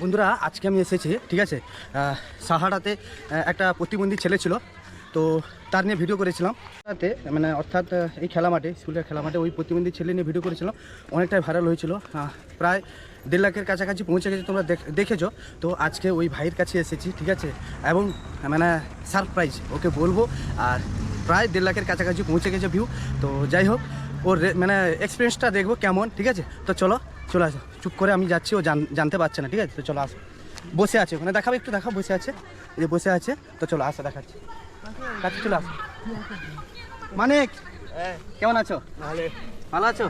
বন্ধুরা, আজকে আমি এসেছি, ঠিক আছে? সাহারাতে একটা প্রতিবন্ধী ছেলে ছিল, তো তার নিয়ে ভিডিও করেছিলাম। তাতে মানে অর্থাৎ এই খেলা মাঠে স্কুলের খেলা মাঠে ওই প্রতিবন্ধী ছেলে নিয়ে ভিডিও করেছিলাম। অনেকটাই ভাইরাল হয়েছিল। প্রায় দেড় লাখের কাছাকাছি পৌঁছে গেছে, তোমরা দেখ- দেখেছ। তো আজকে ওই ভাইয়ের কাছে এসেছি, ঠিক আছে? এবং মানে সারপ্রাইজ ওকে বলব, আর প্রায় দেড় লাখের কাছাকাছি পৌঁছে গেছে ভিউ তো যাই হোক, ওর মানে এক্সপিরিয়েন্সটা দেখব কেমন, ঠিক আছে? তো চলো চলে আসো। চুপ করে আমি যাচ্ছি ও জানতে পারছে না ঠিক আছে? তো চলো আসো। বসে আছে ওখানে। দেখাবো একটু দেখাও বসে আছে। যে বসে আছে তো চলো আসো দেখাচ্ছি। কাছে চলে আসো। মানিক কেমন আছো? ভালো। আছো?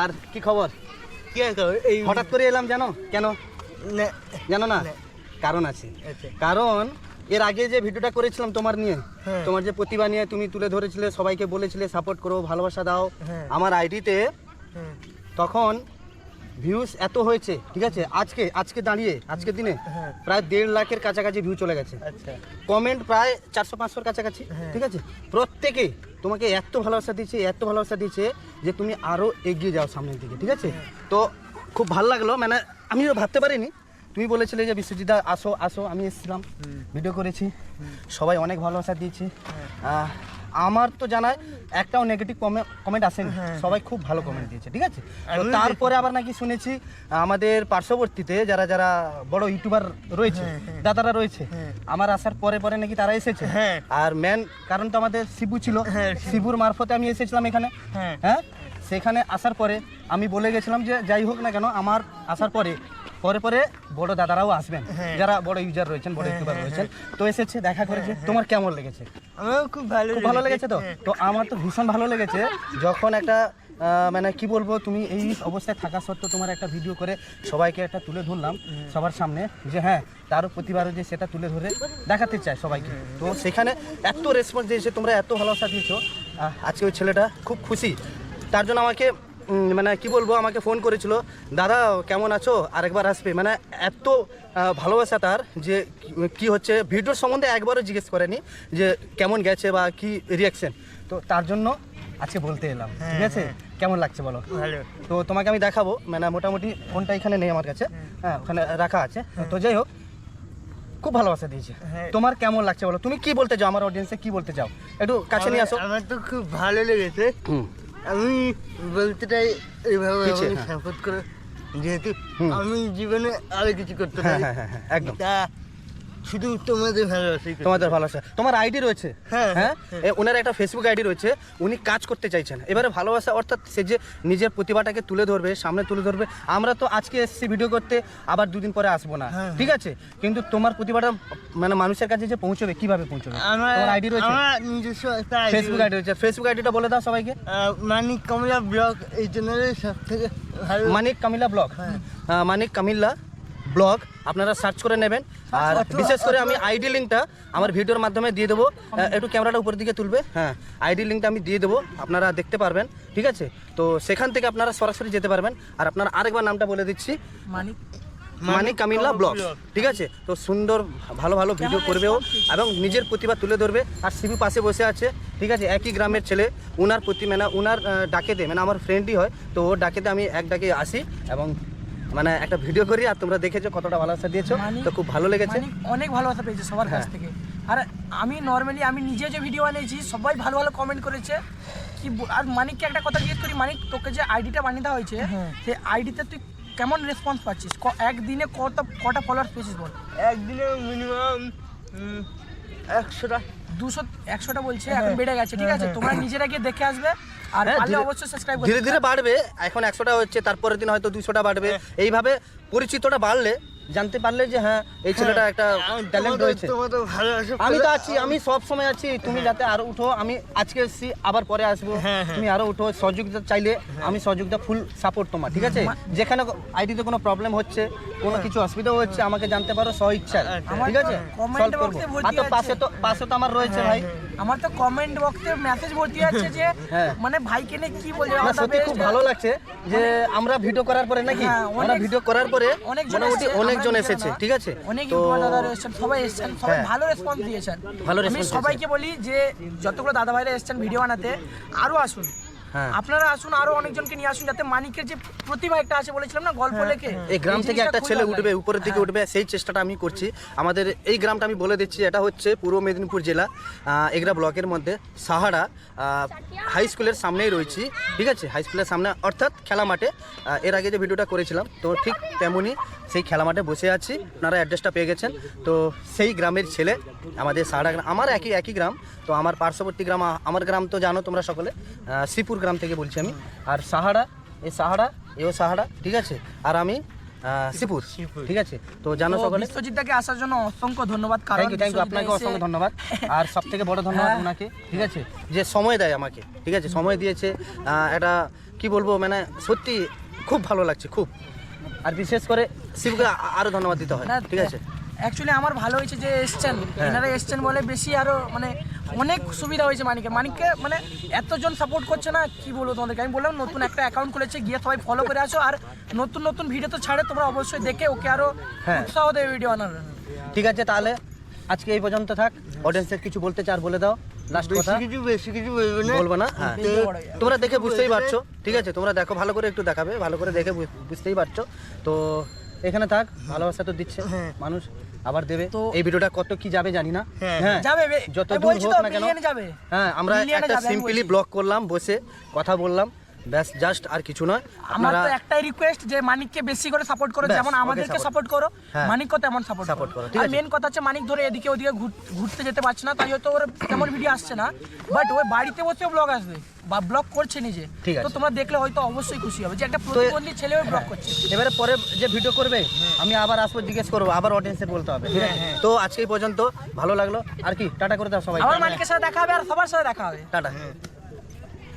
আর কি খবর? কি এই হঠাৎ করে এলাম জানো? কেন? জানো না। কারণ আছে। আচ্ছা। কারণ এর আগে যে ভিডিওটা করেছিলাম তোমার নিয়ে হ্যাঁ। তোমার যে প্রতিভা নিয়ে তুমি তুলে ধরেছিলে সবাইকে বলেছিলে সাপোর্ট করো ভালোবাসা দাও। হ্যাঁ। আমার আইডিতে তখন ভিউজ এত হয়েছে ঠিক আছে? আজকে আজকে দাঁড়িয়ে আজকের দিনে হ্যাঁ। প্রায় দেড় লাখের কাছাকাছি ভিউ চলে গেছে। আচ্ছা। কমেন্ট প্রায় চারশো পাঁচশোর কাছাকাছি হ্যাঁ। ঠিক আছে? প্রত্যেকে তোমাকে এত ভালোবাসা দিচ্ছে এত ভালোবাসা দিচ্ছে যে তুমি আরও এগিয়ে যাও সামনের দিকে ঠিক আছে? হ্যাঁ। তো খুব ভালো লাগল মানে আমিও ভাবতে পারিনি। তুমি বলেছিলে যে বিশ্বজিৎদা আসো আসো আমি এসেছিলাম ভিডিও করেছি। সবাই অনেক ভালোবাসা দিয়েছে। আমার তো জানায় একটাও নেগেটিভ কমেন্ট আসেনি হ্যাঁ। সবাই খুব ভালো কমেন্ট দিয়েছে ঠিক আছে তারপরে আবার নাকি শুনেছি আমাদের পার্শ্ববর্তীতে যারা যারা বড় ইউটিউবার রয়েছে হ্যাঁ, হ্যাঁ। দাদারা রয়েছে। আমার আসার পরে পরে নাকি তারা এসেছে। আর মেন কারণ তো আমাদের শিবু ছিল শিবুর মারফতে আমি এসেছিলাম এখানে হ্যাঁ হ্যাঁ সেখানে আসার পরে আমি বলে গেছিলাম যে যাই হোক না কেন আমার আসার পরে পরে পরে বড় দাদারাও আসবেন। হ্যাঁ। যারা বড় ইউজার রয়েছেন বড় হ্যাঁ, ইউটিউবার হ্যাঁ, রয়েছেন। তো এসেছে দেখা করেছে তোমার কেমন লেগেছে? আমারও খুব ভালো খুব ভালো লেগেছে তো? হ্যাঁ। তো আমার তো ভীষণ ভালো লেগেছে যখন একটা মানে কি বলব তুমি এই অবস্থায় থাকা সত্ত্বেও তোমার একটা ভিডিও করে সবাইকে একটা তুলে ধরলাম সবার সামনে যে হ্যাঁ তারও প্রতিবারও যে সেটা তুলে ধরে দেখাতে চায় সবাইকে। তো সেখানে এত রেসপন্স দিয়েছে তোমরা এত ভালোবাসা দিয়েছ আজকে ওই ছেলেটা খুব খুশি। তার জন্য আমাকে মানে কি বলব আমাকে ফোন করেছিল দাদা কেমন আছো? আরেকবার আসবে। মানে এত ভালোবাসা তার যে কি- হচ্ছে ভিডিওর সম্বন্ধে একবারও জিজ্ঞেস করেনি যে কেমন গেছে বা কি রিয়াকশন তো তার জন্য আজকে বলতে এলাম ঠিক আছে? কেমন লাগছে বলো? ভালো। তো তোমাকে আমি দেখাবো মানে মোটামুটি ফোনটা এখানে নেই আমার কাছে। হ্যাঁ। ওখানে রাখা আছে। তো যাই হোক খুব ভালোবাসা দিয়েছে। হ্যাঁ। তোমার কেমন লাগছে বলো? তুমি কি বলতে চাও? আমার অডিয়েন্সে কি বলতে চাও? একটু কাছে নিয়ে আসো। আমার- তো খুব ভালো লেগেছে। আমি বলতে চাই এইভাবে হ্যাঁ। সাপোর্ট করে যেহেতু আমি জীবনে আরও কিছু করতে হ্যাঁ পারি। হ্যাঁ একদম। শুধু তোমাদের ভালোবাসি তোমাদের ভালোবাসা। তোমার আইডি রয়েছে? হ্যাঁ, হ্যাঁ? হ্যাঁ। ওনার একটা ফেসবুক আইডি রয়েছে উনি কাজ করতে চাইছেন। এবারে ভালোবাসা অর্থাৎ সে যে নিজের প্রতিভাটাকে তুলে ধরবে সামনে তুলে ধরবে আমরা তো আজকে এসেছি ভিডিও করতে আবার দুদিন পরে আসব না। হ্যাঁ, ঠিক আছে? কিন্তু তোমার প্রতিভাটা মানে মানুষের কাছে যে পৌঁছবে কীভাবে পৌঁছবে? আমার তোমার আইডি রয়েছে? আমার নিজস্ব ফেসবুক আইডি রয়েছে। ফেসবুক আইডিটা বলে দাও সবাইকে। মানিক কমলা ব্লগ এই চ্যানেলের সব থেকে মানিক কামিলা ব্লগ? হ্যাঁ। মানিক কামিল্লা ব্লগ আপনারা সার্চ করে নেবেন। আর বিশেষ করে আমি আইডি লিঙ্কটা আমার ভিডিওর মাধ্যমে দিয়ে দেবো। একটু ক্যামেরাটা উপরের দিকে তুলবে। হ্যাঁ আইডি লিঙ্কটা আমি দিয়ে দেবো। আপনারা দেখতে পারবেন। ঠিক আছে? তো সেখান থেকে আপনারা সরাসরি যেতে পারবেন। আর আপনারা আরেকবার নামটা বলে দিচ্ছি। Manik Manik Comilla blog blog. ঠিক আছে? তো সুন্দর ভালো ভালো ভিডিও করবেও এবং নিজের প্রতিভা তুলে ধরবে। আর শিবু পাশে বসে আছে। ঠিক আছে? একই গ্রামের ছেলে। উনার প্রতি মানে উনার ডাকেতে মানে আমার ফ্রেন্ডই হয়। তো ওর ডাকেতে আমি এক ডাকে আসি। এবং মানে একটা ভিডিও করি আর তোমরা দেখেছ কতটা ভালোবাসা দিয়েছ। মানিক- তো খুব ভালো লেগেছে। অনেক ভালোবাসা পেয়েছে সবার কাছ হ্যাঁ। থেকে। আর আমি নর্মালি আমি নিজে যে ভিডিও বানিয়েছি সবাই ভালো ভালো কমেন্ট করেছে। কি আর মানিককে একটা কথা জিজ্ঞেস করি মানিক তোকে যে আইডিটা বানিয়ে দেওয়া হয়েছে হ্যাঁ। সেই আইডিতে তুই কেমন রেসপন্স পাচ্ছিস? ক- একদিনে কত কটা ফলোয়ার্স পেয়েছিস বল? একদিনে মিনিমাম একশোটা। দুশো একশোটা বলছে। এখন বেড়ে গেছে ঠিক আছে? হ্যাঁ, তোমরা নিজেরা গিয়ে দেখে আসবে। আর হ্যাঁ, পারলে অবশ্যই সাবস্ক্রাইব ধীরে ধীরে বাড়বে। এখন একশোটা হচ্ছে তারপরের দিন হয়তো দুশোটা বাড়বে। এইভাবে পরিচিতটা বাড়লে জানতে পারলে যে হ্যাঁ এই ছেলেটা একটা ট্যালেন্ট রয়েছে। আমি তো আছি আমি সব সময় আছি তুমি যাতে আরও উঠো আমি আজকে এসেছি আবার পরে আসব। হ্যাঁ, হ্যাঁ। তুমি আরও উঠো সহযোগিতা চাইলে আমি সহযোগিতা ফুল সাপোর্ট তোমার ঠিক আছে? যেখানে আইডিতে কোনো প্রবলেম হচ্ছে কোনো কিছু অসুবিধাও হচ্ছে আমাকে জানতে পারো স্ব ইচ্ছায় আচ্ছা। ঠিক আছে? সলভ করব। আর তো পাশে তো পাশে তো আমার রয়েছে ভাই। আমার তো কমেন্ট বক্সে মেসেজ ভর্তি আছে যে হ্যাঁ। মানে ভাইকে নিয়ে কি বলবে না সত্যি খুব ভালো লাগছে যে আমরা ভিডিও করার পরে নাকি? হ্যাঁ, আমরা ভিডিও করার পরে অনেকজন মোটামুটি এসছে, অনেকজন এসেছে ঠিক আছে অনেক দাদারা এসেছেন সবাই এসেছেন সবাই হ্যাঁ। ভালো রেসপন্স দিয়েছেন ভালো রেসপন্স সবাইকে বলি যে যতগুলো দাদা ভাইরা এসেছেন ভিডিও বানাতে আরও আসুন। আপনারা আসুন আরও অনেকজনকে নিয়ে আসুন যাতে মানিকের যে প্রতিভা একটা আছে বলেছিলাম না গল্প লেখে এই গ্রাম থেকে একটা ছেলে উঠবে উপরের দিকে উঠবে সেই চেষ্টাটা আমি করছি। আমাদের এই গ্রামটা আমি বলে দিচ্ছি এটা হচ্ছে পূর্ব মেদিনীপুর জেলা এগরা ব্লকের মধ্যে সাহারা হাই স্কুলের সামনেই রয়েছি ঠিক আছে? হাই স্কুলের সামনে অর্থাৎ খেলা মাঠে। এর আগে যে ভিডিওটা করেছিলাম তো ঠিক তেমনই সেই খেলা মাঠে বসে আছি আপনারা অ্যাড্রেসটা পেয়ে গেছেন। তো সেই গ্রামের ছেলে আমাদের সাহারা গ্রাম আমার একই একই গ্রাম তো আমার পার্শ্ববর্তী গ্রাম আমার গ্রাম তো জানো তোমরা সকলে শ্রীপুর গ্রাম থেকে বলছি আমি। আর সাহারা এ সাহারা এও সাহারা ঠিক আছে? আর আমি আহ, ঠিক আছে? তো জানো সকলে? বিশ্বজিৎ আসার জন্য অসংখ্য ধন্যবাদ কারণ থ্যাংক ইউ থ্যাংক ইউ আপনাকে অসংখ্য ধন্যবাদ। আর সব থেকে বড় ধন্যবাদ হ্যাঁ। ওনাকে ঠিক আছে? যে সময় দেয় আমাকে ঠিক আছে? সময় দিয়েছে এটা কি বলব মানে সত্যি খুব ভালো লাগছে খুব। আর বিশেষ করে শিবকে আ- আরও ধন্যবাদ দিতে হয় ঠিক আছে? অ্যাকচুয়ালি আমার ভালো হয়েছে যে এসছেন। হ্যাঁ। এনারা এসছেন বলে বেশি আরও মানে অনেক সুবিধা হয়েছে মানিকের মানিককে মানে এতজন সাপোর্ট করছে না কি বলব তোমাদেরকে? আমি বললাম নতুন একটা অ্যাকাউন্ট খুলেছে গিয়ে সবাই ফলো করে আসো। আর নতুন নতুন ভিডিও তো ছাড়ে তোমরা অবশ্যই দেখে ওকে আরও হ্যাঁ। উৎসাহ দেবে ভিডিও আনার। ঠিক আছে তাহলে আজকে এই পর্যন্ত থাক। অডিয়েন্সের কিছু বলতে চার বলে দাও। লাস্ট কথা। কিছু বেশি কিছু বলব না। হ্যাঁ। তোমরা দেখে বুঝতেই পারছ। ঠিক আছে তোমরা দেখো ভালো করে একটু দেখাবে ভালো করে দেখে বুঝতেই পারছ। তো এখানে থাক ভালোবাসা তো দিচ্ছে মানুষ আবার দেবে। তো এই ভিডিওটা কত কি যাবে জানি না। হ্যাঁ। হ্যাঁ যাবে যত দূর হোক না কেন হ্যাঁ আমরা একটা সিম্পলি ব্লক ব্লগ করলাম বসে কথা বললাম। ব্যাস জাস্ট আর কিছু নয়। আমার তো একটাই রিকোয়েস্ট যে মানিককে বেশি করে সাপোর্ট করো যেমন আমাদেরকে সাপোর্ট করো হ্যাঁ। মানিককে তেমন সাপোর্ট Support করো, আর মেন কথা হচ্ছে মানিক ধরে এদিকে ওদিকে ঘুরতে যেতে পারছে না তাই হয়তো ওর তেমন ভিডিও আসছে না। বাট ওই বাড়িতে বসে ব্লগ আসবে বা ব্লগ করছে নিজে। তো। তোমরা দেখলে হয়তো অবশ্যই খুশি হবে যে একটা প্রতিবন্ধী ছেলে ব্লগ করছে। এবারে পরে যে ভিডিও করবে আমি আবার আসব জিজ্ঞেস করব আবার অডিয়েন্সের বলতে হবে ঠিক আছে? তো আজকে পর্যন্ত ভালো লাগল। আর কি টাটা করে দাও সবাই আমার মালিকের সাথে দেখা হবে আর সবার সাথে দেখা হবে। টাটা।